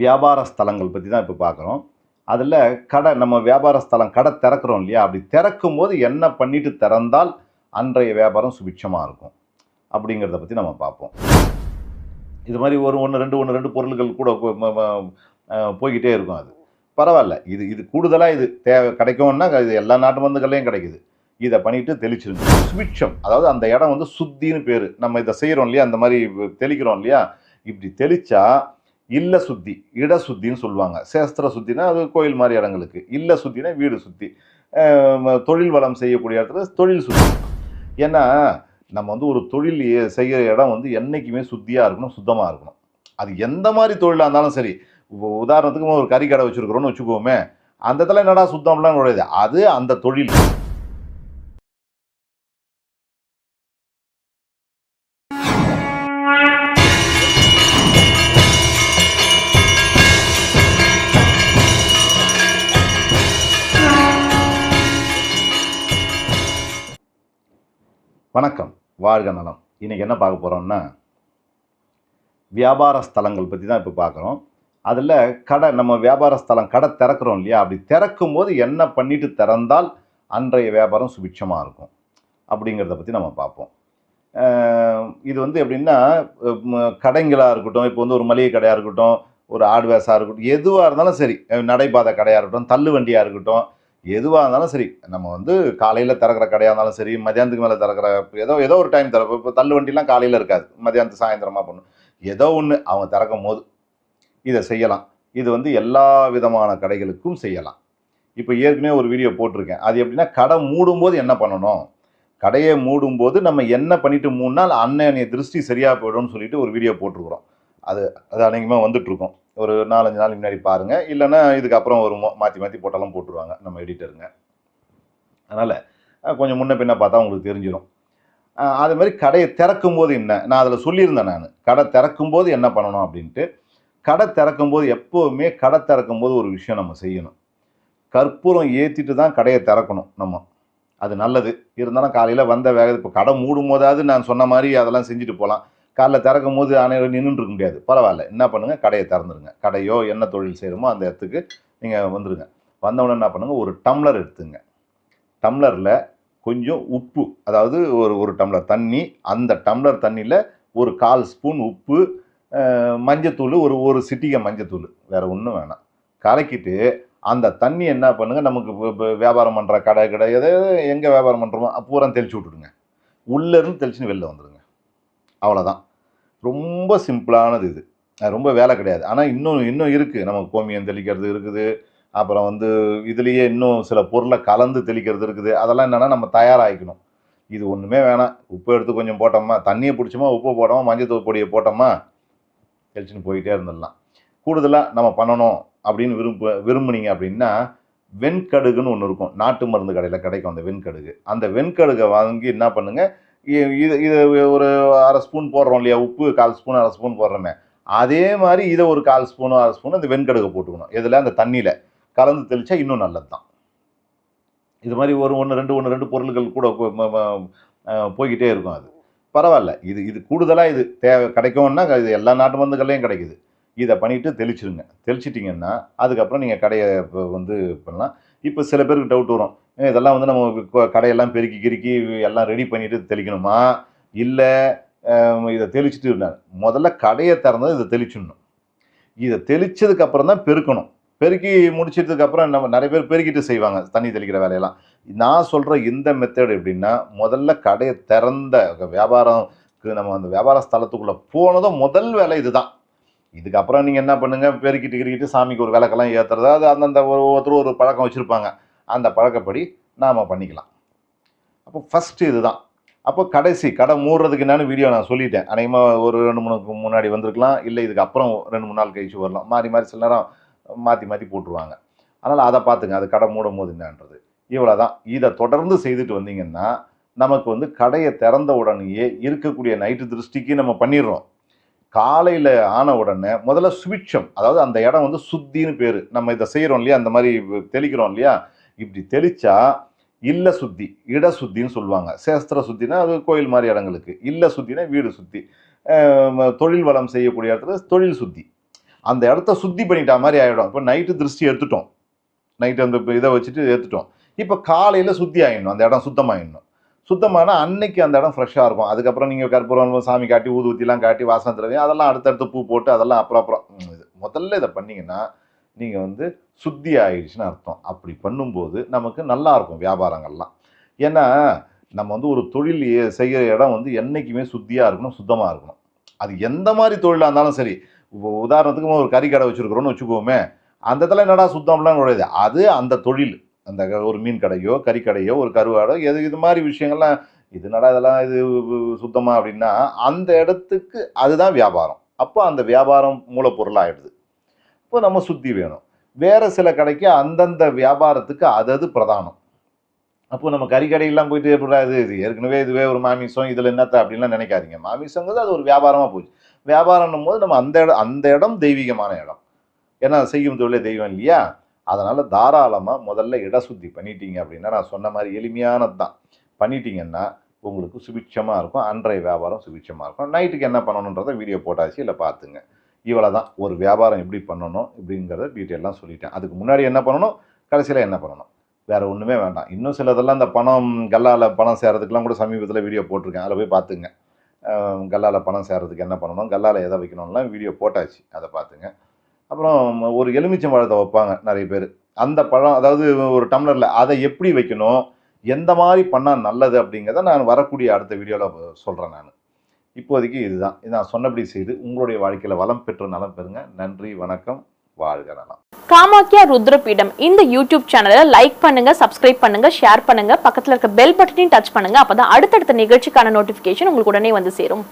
வியாபார ஸ்தலங்கள் பற்றி தான் இப்போ பார்க்குறோம் அதில் கடை நம்ம வியாபார ஸ்தலம் கடை திறக்கிறோம் இல்லையா? அப்படி திறக்கும் போது என்ன பண்ணிட்டு திறந்தால் அன்றைய வியாபாரம் சுபிட்சமாக இருக்கும். அப்படிங்கிறத பற்றி நம்ம பார்ப்போம். இது மாதிரி ஒரு ஒன்று ரெண்டு ஒன்று ரெண்டு பொருள்கள் கூட போய்கிட்டே இருக்கும் அது. பரவாயில்ல. இது இது கூடுதலாக இது தேவை கிடைக்கும்னா இது எல்லா நாட்டு மருந்துகள்லையும் கிடைக்குது. இதை பண்ணிட்டு தெளிச்சிருங்க. சுபிட்சம். அதாவது அந்த இடம் வந்து சுத்தின்னு பேர். நம்ம இதை செய்கிறோம் இல்லையா? அந்த மாதிரி தெளிக்கிறோம் இல்லையா? இப்படி தெளித்தா இல்ல சுத்தி இட சுத்தின்னு சொல்லுவாங்க. சேஸ்திர சுத்தினா அது கோயில் மாதிரி இடங்களுக்கு. இல்ல சுத்தினா வீடு சுத்தி. தொழில் வளம் செய்யக்கூடிய இடத்துல தொழில் சுத்தி. ஏன்னா நம்ம வந்து ஒரு தொழில் செய்கிற இடம் வந்து என்றைக்குமே சுத்தியாக இருக்கணும் சுத்தமாக இருக்கணும். அது எந்த மாதிரி தொழிலாக இருந்தாலும் சரி உதாரணத்துக்கு ஒரு கறி கடை வச்சிருக்கிறோம்னு வச்சுக்கோமே அந்த இடத்துல என்னடா சுத்தம்லாம் நுழையுது? அது அந்த தொழில். வணக்கம். வாழ்க நலம். இன்றைக்கி என்ன பார்க்க போகிறோம்னா வியாபார ஸ்தலங்கள் பற்றி தான் இப்போ பார்க்குறோம். அதில் கடை நம்ம வியாபார ஸ்தலம் கடை திறக்கிறோம் இல்லையா? அப்படி திறக்கும் போது என்ன பண்ணிட்டு திறந்தால் அன்றைய வியாபாரம் சுபிட்சமாக இருக்கும்? அப்படிங்கிறத பற்றி நம்ம பார்ப்போம். இது வந்து எப்படின்னா கடைங்களாக இருக்கட்டும் இப்போ வந்து ஒரு மளிகை கடையாக இருக்கட்டும் ஒரு ஆட்வேஸாக இருக்கட்டும் எதுவாக இருந்தாலும் சரி நடைபாதை கடையாக இருக்கட்டும் தள்ளு வண்டியாக இருக்கட்டும் எதுவாக இருந்தாலும் சரி நம்ம வந்து காலையில் திறக்கிற கடையாக இருந்தாலும் சரி மதியானத்துக்கு மேலே திறக்கிற ஏதோ ஏதோ ஒரு டைம் திறப்போம் இப்போ தள்ளு வண்டிலாம் காலையில் இருக்காது. மதியானத்து சாயந்தரமாக பண்ணும் ஏதோ ஒன்று அவங்க திறக்கும் போது இதை செய்யலாம். இது வந்து எல்லா விதமான கடைகளுக்கும் செய்யலாம். இப்போ ஏற்கனவே ஒரு வீடியோ போட்டிருக்கேன். அது எப்படின்னா கடை மூடும்போது என்ன பண்ணணும்? கடையை மூடும்போது நம்ம என்ன பண்ணிட்டு மூணுனால் அன்னைய திருஷ்டி சரியாக போயிடும்னு சொல்லிட்டு ஒரு வீடியோ போட்டிருக்கிறோம். அது அது அநேகமாக வந்துட்டுருக்கோம் ஒரு நாலஞ்சு நாள் முன்னாடி பாருங்கள் இல்லைன்னா இதுக்கப்புறம் ஒரு மாற்றி மாற்றி போட்டாலும் போட்டுருவாங்க நம்ம எடிட்டருங்க. அதனால் கொஞ்சம் முன்ன பின்ன பார்த்தா உங்களுக்கு தெரிஞ்சிடும் அது மாதிரி கடையை திறக்கும் போது என்ன? நான் அதில் சொல்லியிருந்தேன் நான். கடை திறக்கும் போது என்ன பண்ணணும் அப்படின்ட்டு. கடை திறக்கும் போது எப்போவுமே கடை திறக்கும் போது ஒரு விஷயம் நம்ம செய்யணும். கற்பூரம் ஏற்றிட்டு தான் கடையை திறக்கணும் நம்ம. அது நல்லது. இருந்தாலும் காலையில் வந்த வேக இப்போ கடை மூடும் போதாவது நான் சொன்ன மாதிரி அதெல்லாம் செஞ்சுட்டு போகலாம். காலைல திறக்கும் போது அனைவரும் நின்றுட்டு இருக்க முடியாது. பரவாயில்ல. என்ன பண்ணுங்கள் கடையை திறந்துருங்க. கடையோ என்ன தொழில் செய்கிறோமோ அந்த இடத்துக்கு நீங்கள் வந்துடுங்க வந்தவுடனே என்ன பண்ணுங்கள் ஒரு டம்ளர் எடுத்துங்க. டம்ளரில் கொஞ்சம் உப்பு அதாவது ஒரு ஒரு டம்ளர் தண்ணி அந்த டம்ளர் தண்ணியில் ஒரு கால் ஸ்பூன் உப்பு மஞ்சத்தூள் ஒரு ஒரு சிட்டிகை மஞ்சத்தூள். வேறு ஒன்றும் வேணாம். கலக்கிட்டு அந்த தண்ணி என்ன பண்ணுங்கள் நமக்கு இப்போ இப்போ வியாபாரம் பண்ணுற கடை கடை எதை எங்கே வியாபாரம் பண்ணுறோமோ பூரா தெளிச்சு விட்டுடுங்க. உள்ளேருந்து தெளிச்சுன்னு வெளில வந்துடுங்க அவ்வளோதான் ரொம்ப சிம்பிளானது இது. ரொம்ப வேலை கிடையாது. ஆனால் இன்னும் இன்னும் இருக்குது நமக்கு கோமியம் தெளிக்கிறது இருக்குது. அப்புறம் வந்து இதுலேயே இன்னும் சில பொருளை கலந்து தெளிக்கிறது இருக்குது. அதெல்லாம் என்னென்னா நம்ம தயாராகிக்கணும். இது ஒன்றுமே வேணாம். உப்பு எடுத்து கொஞ்சம் போட்டோமா? தண்ணியை பிடிச்சோமா? உப்பு போட்டோமா? மஞ்சள் பொடியை போட்டோமா? தெளிச்சுன்னு போயிட்டே இருந்துடலாம். கூடுதலாக நம்ம பண்ணணும் அப்படின்னு விரும்ப விரும்புனீங்க அப்படின்னா வெண்கடுகுன்னு ஒன்று இருக்கும். நாட்டு மருந்து கடையில் கிடைக்கும் அந்த வெண்கடுகு. அந்த வெண்கடுகை வாங்கி என்ன பண்ணுங்கள் இது இது ஒரு அரை ஸ்பூன் போடுறோம் இல்லையா? உப்பு கால் ஸ்பூன் அரை ஸ்பூன் போடுறோமே. அதே மாதிரி இதை ஒரு கால் ஸ்பூனோ அரை ஸ்பூன் அந்த வெண்கடுகை போட்டுக்கணும். இதில் அந்த தண்ணியில். கலந்து தெளிச்சா இன்னும் நல்லது தான் இது மாதிரி ஒரு ஒன்று ரெண்டு ஒன்று ரெண்டு பொருள்கள் கூட போய்கிட்டே இருக்கும் அது. பரவாயில்ல. இது இது கூடுதலாக இது தேவை கிடைக்கும்னா இது எல்லா நாட்டு மருந்துகள்லையும் கிடைக்குது. இதை பண்ணிட்டு தெளிச்சிருங்க. தெளிச்சிட்டிங்கன்னா அதுக்கப்புறம் நீங்கள் கடையை இப்போ வந்து பண்ணலாம். இப்போ சில பேருக்கு டவுட் வரும். இதெல்லாம் வந்து நம்ம கடையெல்லாம் பெருக்கி கிறுக்கி எல்லாம் ரெடி பண்ணிவிட்டு தெளிக்கணுமா? இல்லை இதை தெளிச்சிட்டு இருந்தாங்க முதல்ல கடையை திறந்தது இதை தெளிச்சிடணும். இதை தெளிச்சதுக்கப்புறம் தான் பெருக்கணும். பெருக்கி முடிச்சதுக்கப்புறம் நம்ம நிறைய பேர் பெருக்கிட்டு செய்வாங்க தண்ணி தெளிக்கிற வேலையெல்லாம். நான் சொல்கிற இந்த மெத்தட் எப்படின்னா முதல்ல கடையை திறந்த வியாபாரம் நம்ம அந்த வியாபார ஸ்தலத்துக்குள்ளே போனதும் முதல் வேலை இதுதான். இதுக்கப்புறம் நீங்கள் என்ன பண்ணுங்கள் பெருக்கிட்டு கிரிக்கிட்டு சாமிக்கு ஒரு விளக்கெல்லாம் ஏற்றுறது அது அந்தந்த ஒரு ஒரு பழக்கம் வச்சுருப்பாங்க. அந்த பழக்கப்படி நாம் பண்ணிக்கலாம். அப்போ ஃபஸ்ட்டு இதுதான். அப்போ கடைசி கடை மூடுறதுக்கு என்னன்னு வீடியோ நான் சொல்லிட்டேன். அநேகமாக ஒரு ரெண்டு மூணுக்கு முன்னாடி வந்திருக்கலாம். இல்லை இதுக்கு அப்புறம் ரெண்டு மூணு நாள் கழிச்சு வரலாம். மாறி மாறி சில நேரம் மாற்றி மாற்றி போட்டுருவாங்க. அதனால் அதை பார்த்துங்க. அது கடை மூடும் போது என்னன்றது. இவ்வளோ தான் இதை தொடர்ந்து செய்துட்டு வந்தீங்கன்னா நமக்கு வந்து கடையை திறந்த உடனேயே இருக்கக்கூடிய நைட்டு திருஷ்டிக்கு நம்ம பண்ணிடுறோம். காலையில் ஆன உடனே முதல்ல சுவிட்சம் அதாவது அந்த இடம் வந்து சுத்தின்னு பேர். நம்ம இதை செய்கிறோம் இல்லையா? அந்த மாதிரி தெளிக்கிறோம் இல்லையா? இப்படி தெளித்தா இல்ல சுத்தி இட சுத்தின்னு சொல்லுவாங்க. சேஸ்திர சுத்தினா அது கோயில் மாதிரி இடங்களுக்கு. இல்ல சுத்தினா வீடு சுத்தி. தொழில் வளம் செய்யக்கூடிய இடத்துல தொழில் சுத்தி. அந்த இடத்த சுத்தி பண்ணிட்டா மாதிரி ஆகிடும் இப்போ நைட்டு திருஷ்டி எடுத்துட்டோம். நைட்டு அந்த இதை வச்சுட்டு எடுத்துட்டோம் இப்போ காலையில் சுத்தி ஆயிடணும். அந்த இடம் சுத்தமாகிடணும் சுத்தமான அன்னைக்கு அந்த இடம் ஃப்ரெஷ்ஷாக இருக்கும். அதுக்கப்புறம் நீங்கள் கற்பூரம் சாமி காட்டி ஊதுவத்திலாம் காட்டி வாசனை திரவியம் அதெல்லாம் அடுத்தடுத்து பூ போட்டு அதெல்லாம் அப்புறம் அப்புறம். இது முதல்ல இதை பண்ணீங்கன்னா நீங்கள் வந்து சுத்தி ஆயிடுச்சுன்னு அர்த்தம். அப்படி பண்ணும்போது நமக்கு நல்லா இருக்கும் வியாபாரங்கள்லாம். ஏன்னா நம்ம வந்து ஒரு தொழில் செய்கிற இடம் வந்து என்றைக்குமே சுத்தியாக இருக்கணும் சுத்தமாக இருக்கணும். அது எந்த மாதிரி தொழிலாக இருந்தாலும் சரி உதாரணத்துக்கு ஒரு கறி கடை வச்சுருக்குறோன்னு வச்சுக்கோமே அந்த இடத்துல என்னடா சுத்தம்லாம் கிடையாது. அது அந்த தொழில். அந்த க- ஒரு மீன் கடையோ கறிக்கடையோ ஒரு கருவாடோ எது இது மாதிரி விஷயங்கள்லாம் இது நடா இதெல்லாம் இது சுத்தமாக அப்படின்னா அந்த இடத்துக்கு அதுதான் வியாபாரம். அப்போ அந்த வியாபாரம் மூலப்பொருளாகிடுது இப்போ நம்ம சுத்தி வேணும். வேறு சில கடைக்கு அந்தந்த வியாபாரத்துக்கு அது அது பிரதானம். அப்போ நம்ம கறிக்கடையெல்லாம் போயிட்டு எப்படா இது இது ஏற்கனவே இதுவே ஒரு மாமிசம் இதில் என்னத்த அப்படின்லாம் நினைக்காதீங்க. மாமிசங்கிறது அது ஒரு வியாபாரமாக போச்சு. வியாபாரம்னும் போது நம்ம அந்த இடம் அந்த இடம் தெய்வீகமான இடம். ஏன்னா செய்யும் தொழிலே தெய்வம் இல்லையா? அதனால் தாராளமாக முதல்ல இட சுத்தி பண்ணிட்டீங்க அப்படின்னா நான் சொன்ன மாதிரி எளிமையானது தான் பண்ணிட்டீங்கன்னா உங்களுக்கு சுபிட்சமாக இருக்கும். அன்றைய வியாபாரம் சுபிட்சமாக இருக்கும். நைட்டுக்கு என்ன பண்ணணுன்றதை வீடியோ போட்டாச்சு இல்லை பார்த்துங்க. இவ்வளோ தான் ஒரு வியாபாரம் எப்படி பண்ணணும் இப்படிங்கிறத டீட்டெயிலாம் சொல்லிட்டேன். அதுக்கு முன்னாடி என்ன பண்ணணும்? கடைசியில் என்ன பண்ணணும்? வேறு ஒன்றுமே வேண்டாம். இன்னும் சிலதெல்லாம் இந்த பணம் கல்லால் பணம் சேர்றதுக்கெல்லாம் கூட சமீபத்தில் வீடியோ போட்டிருக்கேன். அதில் போய் பார்த்துங்க. கல்லால் பணம் சேர்றதுக்கு என்ன பண்ணணும்? கல்லால் எதை வைக்கணும்லாம் வீடியோ போட்டாச்சு. அதை பார்த்துங்க. அப்புறம் ஒரு எலுமிச்சம் பழத்தை வைப்பாங்க நிறைய பேர். அந்த பழம் அதாவது ஒரு டம்ளரில் அதை எப்படி வைக்கணும் எந்த மாதிரி பண்ணால் நல்லது அப்படிங்கிறத நான் வரக்கூடிய அடுத்த வீடியோவில் சொல்கிறேன் நான். இப்போதைக்கு இதுதான். நான் சொன்னபடி செய்து உங்களுடைய வாழ்க்கையில் வளம் பெற்று நலம் பெறுங்க. நன்றி வணக்கம் வாழ்க நலம். காமாக்கியா ருத்ரபீடம் இந்த யூடியூப் சேனலை லைக் பண்ணுங்க சப்ஸ்கிரைப் பண்ணுங்க ஷேர் பண்ணுங்க. பக்கத்தில் இருக்க பெல் பட்டனையும் டச் பண்ணுங்க. அப்பதான் அடுத்தடுத்த நிகழ்ச்சிக்கான நோட்டிபிகேஷன் உங்களுக்கு உடனே வந்து சேரும்.